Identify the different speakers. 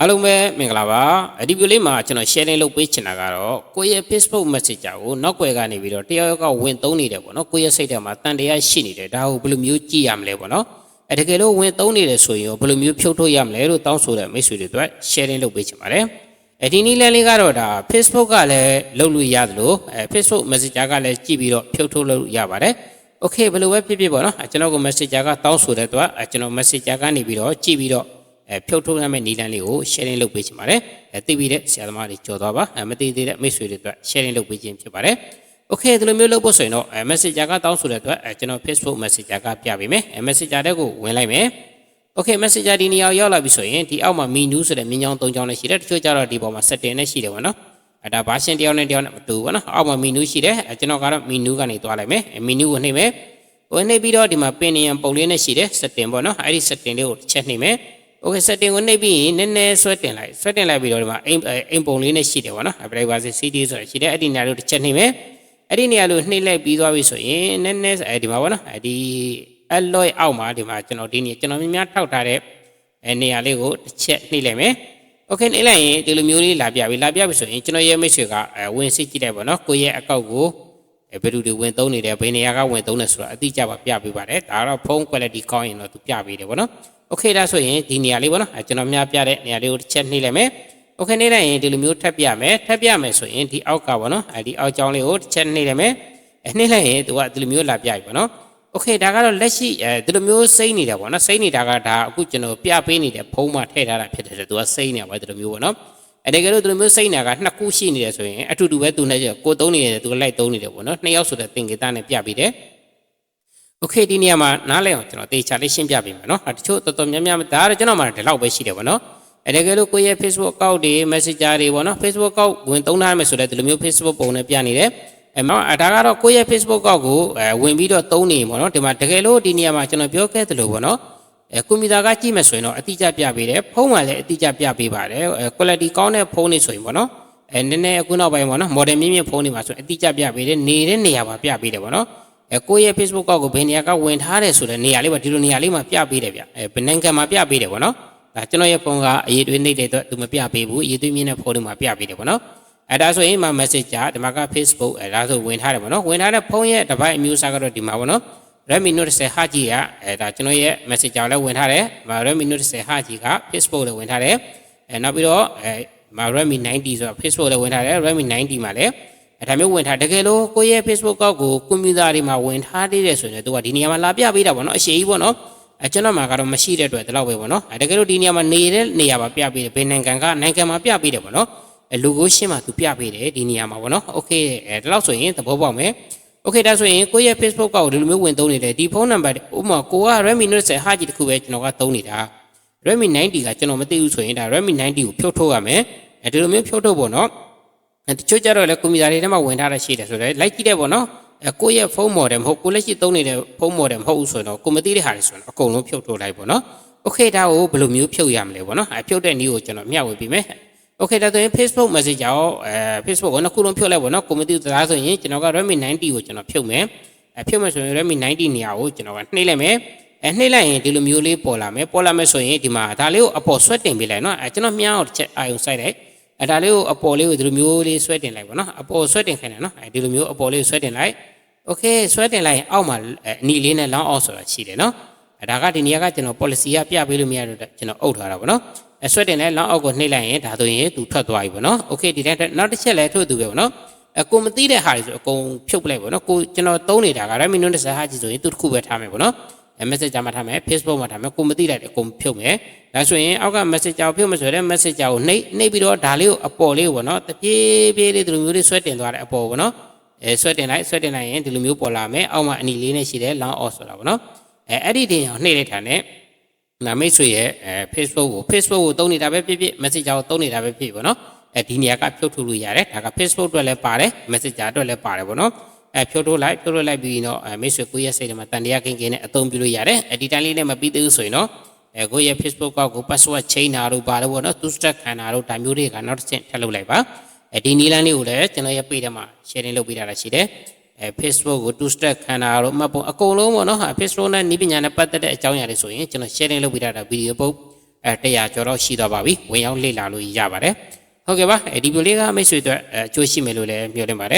Speaker 1: အားလုံးပဲမင်္ဂလာပါဒီဗီဒီယိုလေးမှာကျွန်တော် sharing လုပ်ပေးချင်တာကတော့ကိုယ့်ရဲ့ Facebook Messenger ကိုနောက်ွယ်ကနေပြီးတော့တယောက်ယောက်ကဝင်သုံးနေတယ်ပေါ့နော်ကိုယ့်ရဲ့စိတ်ထဲမှာတန်တရားရှိနေတယ်ဒါကိုဘယ်လိုမျိုးကြည့်ရမလဲပေါ့နော်အဲတကယ်လို့ဝင်သုံးနေတယ်ဆိုရင်ရောဘယ်လိုမျိုးဖြုတ်ထုတ်ရမလဲလို့တောင်းဆိုတဲ့မိတ်ဆွေတွေအတွက် sharing လုပ်ပေးချင်ပါတယ်အဲဒီနည်းလမ်းလေးကတော့ဒါ Facebook ကလည်းလုပ်လို့ရသလိုအဲ Facebook Messenger ကလည်းကြည့်ပြီးတော့ဖြုတ်ထုတ်လို့ရပါတယ် Okay ဘယ်လိုပဲဖြစ်ဖြစ်ပေါ့နော်အဲကျွန်တော်က Messenger ကတောင်းဆိုတဲ့အတွက်အဲကျွန်တော် Messenger ကနေပြီးတော့ကြည့်ပြီးတော့ အဲဖြုတ်ထုတ်ရမယ့်နည်းလမ်းလေးကို sharing လုပ်ပေးချင်ပါတယ်အဲသိပြီးတဲ့ဆရာသမားတွေကြော်သွားပါအဲမသိသေးတဲ့မိတ်ဆွေတွေအတွက် sharing လုပ်ပေးခြင်းဖြစ်ပါတယ် Okay ဒီလိုမျိုးလုပ်ဖို့ဆိုရင်တော့အဲ Messenger ကတောင်းဆိုတဲ့အတွက်အဲကျွန်တော် Facebook Messenger ကပြပေးမယ်အဲ Messenger တဲ့ကိုဝင်လိုက်မယ် Okay Messenger ဒီနေရာကိုရောက်လာပြီဆိုရင်ဒီအောက်မှာ menu ဆိုတဲ့မြင်းချောင်း၃ချောင်းနဲ့ရှိတယ်တချို့ကျတော့ဒီပေါ်မှာ setting နဲ့ရှိတယ်ပေါ့နော်အဲဒါ version တစ်ယောက်နဲ့တစ်ယောက်နဲ့မတူဘူးပေါ့နော်အောက်မှာ menu ရှိတယ်အဲကျွန်တော်ကတော့ menu ကနေသွားလိုက်မယ်အဲ menu ကိုနှိပ်မယ်ဝင်နှိပ်ပြီးတော့ဒီမှာ pin နေရန်ပုံလေးနဲ့ရှိတယ် setting ပေါ့နော်အဲ့ဒီ setting လေးကိုတစ်ချက်နှိပ်မယ် Okay setting ကိုနှိပ်ပြီးရင်နည်းနည်းဆွဲတင်လိုက်ဆွဲတင်လိုက်ပြီးတော့ဒီမှာအိမ်အိမ်ပုံလေးနဲ့ရှိတယ်ပေါ့နော် privacy CD ဆိုတာရှိတယ်အဲ့ဒီနေရာလေးကိုတစ်ချက်နှိပ်မယ်အဲ့ဒီနေရာလေးကိုနှိပ်လိုက်ပြီးသွားပြီဆိုရင်နည်းနည်းအဲဒီမှာပေါ့နော်အဲဒီ alloy အောက်မှာဒီမှာကျွန်တော်ဒီနေကျွန်တော်များများထောက်ထားတဲ့အဲနေရာလေးကိုတစ်ချက်နှိပ်လိုက်မယ် Okay နှိပ်လိုက်ရင်ဒီလိုမျိုးလေးလာပြပြီလာပြပြီဆိုရင်ကျွန်တော်ရဲ့မိတ်ဆွေကအဲဝင်စစ်ကြည့်လိုက်ပေါ့နော်ကိုယ့်ရဲ့အကောက်ကို အဲဘယ်သူတွေဝင်သုံးနေတယ်ဘယ်နေရာကဝင်သုံးနေဆိုတာအတိအကျပါပြပေးပါတယ်ဒါကတော့ဖုန်း quality ကောင်းရင်တော့သူပြပေးတယ်ပေါ့နော် Okay ဒါဆိုရင်ဒီနေရာလေးပေါ့နော်အဲကျွန်တော်များပြတဲ့နေရာလေးကိုတစ်ချက်နှိပ်လိုက်မယ် Okay နှိပ်လိုက်ရင်ဒီလိုမျိုးထပ်ပြမယ်ထပ်ပြမယ်ဆိုရင်ဒီအောက်ကပေါ့နော်အဲဒီအောက်ကြောင်းလေးကိုတစ်ချက်နှိပ်လိုက်မယ်အဲနှိပ်လိုက်ရင်သူကဒီလိုမျိုးလာပြပြီပေါ့နော် Okay ဒါကတော့လက်ရှိအဲဒီလိုမျိုးစိမ့်နေတာပေါ့နော်စိမ့်နေတာကဒါအခုကျွန်တော်ပြပေးနေတဲ့ဖုံးမှာထည့်ထားတာဖြစ်တယ်သူကစိမ့်နေတာပဲဒီလိုမျိုးပေါ့နော် အဲတကယ်လို့ဒီလိုမျိုးစိမ့်နေတာကနှစ်ခုရှိနေတယ်ဆိုရင်အတူတူပဲသူနဲ့ကိုသုံးနေတယ်သူကလိုက်သုံးနေတယ်ပေါ့နော်နှစ်ယောက်ဆိုတဲ့သင်္ကေတနဲ့ပြပေးတယ် Okay ဒီနေရာမှာနားလဲအောင်ကျွန်တော်တေချာလေးရှင်းပြပေးမယ်နော်။တချို့တော်တော်များများဒါကတော့ကျွန်တော်မှဒီလောက်ပဲရှိတယ်ပေါ့နော်။အဲတကယ်လို့ကိုယ့်ရဲ့ Facebook account တွေ Messenger တွေပေါ့နော် Facebook account ဝင်သုံးထားမယ်ဆိုတော့ဒီလိုမျိုး Facebook ပုံနဲ့ပြနေတယ်။အဲမှာဒါကတော့ကိုယ့်ရဲ့ Facebook account ကိုအဲဝင်ပြီးတော့သုံးနေပေါ့နော်။ဒီမှာတကယ်လို့ဒီနေရာမှာကျွန်တော်ပြောခဲ့သလိုပေါ့နော်။ အဲကွန်ပျူတာကကြည့်မယ်ဆိုရင်တော့အတိအကျပြပေးတယ်။ဖုန်းမှလည်းအတိအကျပြပေးပါတယ်။အဲ quality ကောင်းတဲ့ဖုန်းတွေဆိုရင်ပေါ့နော်။အဲနည်းနည်းအခုနောက်ပိုင်းပေါ့နော် model မြင့်မြင့်ဖုန်းတွေမှာဆိုရင်အတိအကျပြပေးတယ်။နေတဲ့နေရာမှာပြပေးတယ်ပေါ့နော်။အဲကိုယ့်ရဲ့ Facebook ကောက်ကိုဘယ်နေရာကဝင်ထားတယ်ဆိုတဲ့နေရာလေးပါဒီလိုနေရာလေးမှာပြပေးတယ်ဗျအဲဘယ်နိုင်ငံမှာပြပေးတယ်ပေါ့နော်ဒါကျွန်တော်ရဲ့ဖုန်းကအရေးသွေးနေတဲ့အတွက်သူမပြပေးဘူးအရေးသွေးမြင့်တဲ့ဖုန်းတွေမှာပြပေးတယ်ပေါ့နော်အဲဒါဆိုရင်မှာ Messenger ဒီမှာက Facebook အဲဒါဆိုဝင်ထားတယ်ပေါ့နော်ဝင်ထားတဲ့ဖုန်းရဲ့ device အမျိုးအစားကတော့ဒီမှာပေါ့နော် Redmi Note 10 5G ကအဲဒါကျွန်တော်ရဲ့ Messenger လည်းဝင်ထားတယ်မှာ Redmi Note 10 5G က Facebook လည်းဝင်ထားတယ်အဲနောက်ပြီးတော့အဲမှာ Redmi 90ဆိုတာ Facebook လည်းဝင်ထားတယ် Redmi 90မှာလည်း အဲဒါမျိုးဝင်ထားတကယ်လို့ကိုယ့်ရဲ့ Facebook ကောက်ကိုကွန်ပျူတာတွေမှာဝင်ထားသေးတယ်ဆိုရင်သူကဒီနေရာမှာလာပြပေးတာပေါ့နော်အရှိကြီးပေါ့နော်အဲကျွန်တော်မှာကတော့မရှိတဲ့အတွက်ဒီလောက်ပဲပေါ့နော်အဲတကယ်လို့ဒီနေရာမှာနေတဲ့နေရာမှာပြပေးတယ်ဘယ်နိုင်ငံကနိုင်ငံမှာပြပေးတယ်ပေါ့နော်အဲလိုကိုရှင်းမှာသူပြပေးတယ်ဒီနေရာမှာပေါ့နော်โอเคအဲဒီလောက်ဆိုရင်သဘောပေါက်မယ် โอเคဒါဆိုရင်ကိုယ့်ရဲ့ Facebook ကောက်ကိုဒီလိုမျိုးဝင်သုံးနေတယ်ဒီဖုန်းနံပါတ်ဥပမာကိုက Redmi Note 10 5G တခုပဲကျွန်တော်ကသုံးနေတာ Redmi 90ကကျွန်တော်မသိဘူးဆိုရင်ဒါ Redmi 90ကိုဖြုတ်ထုတ်ရမယ်အဲဒီလိုမျိုးဖြုတ်ထုတ်ပေါ့နော် အဲတချို့ကြတော့လေကွန်ပျူတာတွေထဲမှာဝင်ထားတာရှိတယ်ဆိုတော့လိုက်ကြည့်တယ်ပေါ့နော်အဲကိုယ့်ရဲ့ဖုန်း model မဟုတ်ကိုလက်ရှိသုံးနေတဲ့ဖုန်း model မဟုတ်ဘူးဆိုတော့ကိုမသိတဲ့ဟာတွေဆိုတော့အကုန်လုံးဖြုတ်ထုတ်လိုက်ပေါ့နော်โอเคဒါကိုဘယ်လိုမျိုးဖြုတ်ရမလဲပေါ့နော်အဲဖြုတ်တဲ့နည်းကိုကျွန်တော်မျှဝေပေးမယ် โอเคဒါဆိုရင် Facebook Messenger ရောအဲ Facebook ကိုနှစ်ခုလုံးဖြုတ်လိုက်ပေါ့နော်ကိုမသိသလားဆိုရင်ကျွန်တော်က Redmi 90ကိုကျွန်တော်ဖြုတ်မယ်အဲဖြုတ်မယ်ဆိုရင် Redmi 90နေရာကိုကျွန်တော်ကနှိပ်လိုက်မယ်အဲနှိပ်လိုက်ရင်ဒီလိုမျိုးလေးပေါ်လာမယ်ပေါ်လာမယ်ဆိုရင်ဒီမှာဒါလေးကိုအပေါ်ဆွဲတင်ပေးလိုက်နော်အဲကျွန်တော်မြားအောင်တစ်ချက်အာယုံစိုက်လိုက် အဲဒါလေးကိုအပေါ်လေးကိုဒီလိုမျိုးလေးဆွဲတင်လိုက်ပါနော်အပေါ်ဆွဲတင်ခိုင်းတယ်နော်အဲဒီလိုမျိုးအပေါ်လေးကိုဆွဲတင်လိုက်โอเคဆွဲတင်လိုက်ရင်အောက်မှာအနီလေးနဲ့လောင်းအောက်ဆိုတာရှိတယ်နော်အဲဒါကဒီနေရာကကျွန်တော် policy ကပြပေးလို့မရတော့ကျွန်တော်အုပ်ထားတာပေါ့နော် အဲဆွဲတင်လိုက်လောင်းအောက်ကိုနှိပ်လိုက်ရင်ဒါဆိုရင်သူထွက်သွားပြီပေါ့နော်โอเคဒီတိုင်းနောက်တစ်ချက်လည်းထို့သူပဲပေါ့နော်အကိုမသိတဲ့ဟာတွေဆိုအကုန်ဖြုတ်ပလိုက်ပေါ့နော်ကိုကျွန်တော်သုံးနေတာက Redmi Note 10 5G ဆိုရင်သူတစ်ခုပဲထားမယ်ပေါ့နော်အဲ message မှာထားမယ် Facebook မှာထားမယ်ကိုမသိလိုက်တယ်အကုန်ဖြုတ်မယ်ဒါဆိုရင်အောက်က message ကိုဖြုတ်မယ်ဆိုရင် message ကိုနှိပ်နှိပ်ပြီးတော့ဒါလေးကိုအပေါ်လေးကိုပေါ့နော်တပြေးပြေးလေးဒီလိုမျိုးလေးဆွဲတင်သွားတယ်အပေါ်ပေါ့နော်အဲဆွဲတင်လိုက်ဆွဲတင်လိုက်ရင်ဒီလိုမျိုးပေါ်လာမယ်အောက်မှာအနီလေးနဲ့ရှိတယ် long off ဆိုတာပေါ့နော်အဲအဲ့ဒီတင်အောင်နှိပ်လိုက်တာ ਨੇ နာမိတ်ဆွေရဲ့အဲ Facebook ကို Facebook ကိုသုံးနေတာပဲဖြစ်ဖြစ် Messenger ကိုသုံးနေတာပဲဖြစ်ပေါ့နော်အဲဒီနေရာကဖြုတ်ထုတ်လို့ရတယ်ဒါက Facebook အတွက်လည်းပါတယ် Messenger အတွက်လည်းပါတယ်ပေါ့နော်အဲဖြုတ်ထုတ်လိုက်ဖြုတ်ထုတ်လိုက်ပြီးတော့အဲမိတ်ဆွေကိုယ့်ရဲ့စိတ်ထဲမှာတန်တရားကင်းကင်းနဲ့အသုံးပြုလို့ရတယ်အဲဒီတိုင်းလေးနဲ့မပြီးသေးဘူးဆိုရင်တော့အဲကိုယ့်ရဲ့ Facebook ကောက်ကို password change တာတို့ပါလို့ပေါ့နော် two step ခံတာတို့ဒါမျိုးတွေကနောက်တစ်ဆင့်ထပ်လုပ်လိုက်ပါအဲဒီနည်းလမ်းလေးကိုလည်းကျွန်တော်ရဲ့ page ထဲမှာ sharing လုပ်ပေးတာရှိတယ် အဲ Facebook ကို two step ခံတာတို့မှတ်ပုံအကုန်လုံးပေါ့နော်ဟာ Facebook နဲ့နီးပညာနဲ့ပတ်သက်တဲ့အကြောင်းအရာတွေဆိုရင်ကျွန်တော် sharing လုပ်ပေးတာဗီဒီယိုပုတ်အဲ100ကျော်တော့ရှိတော့ပါပြီဝင်ရောက်လေ့လာလို့ရပါတယ်ဟုတ်ကဲ့ပါအဲဒီဗီဒီယိုလေးကမိတ်ဆွေတို့အဲအကျိုးရှိမယ်လို့လည်းမျှော်လင့်ပါတယ်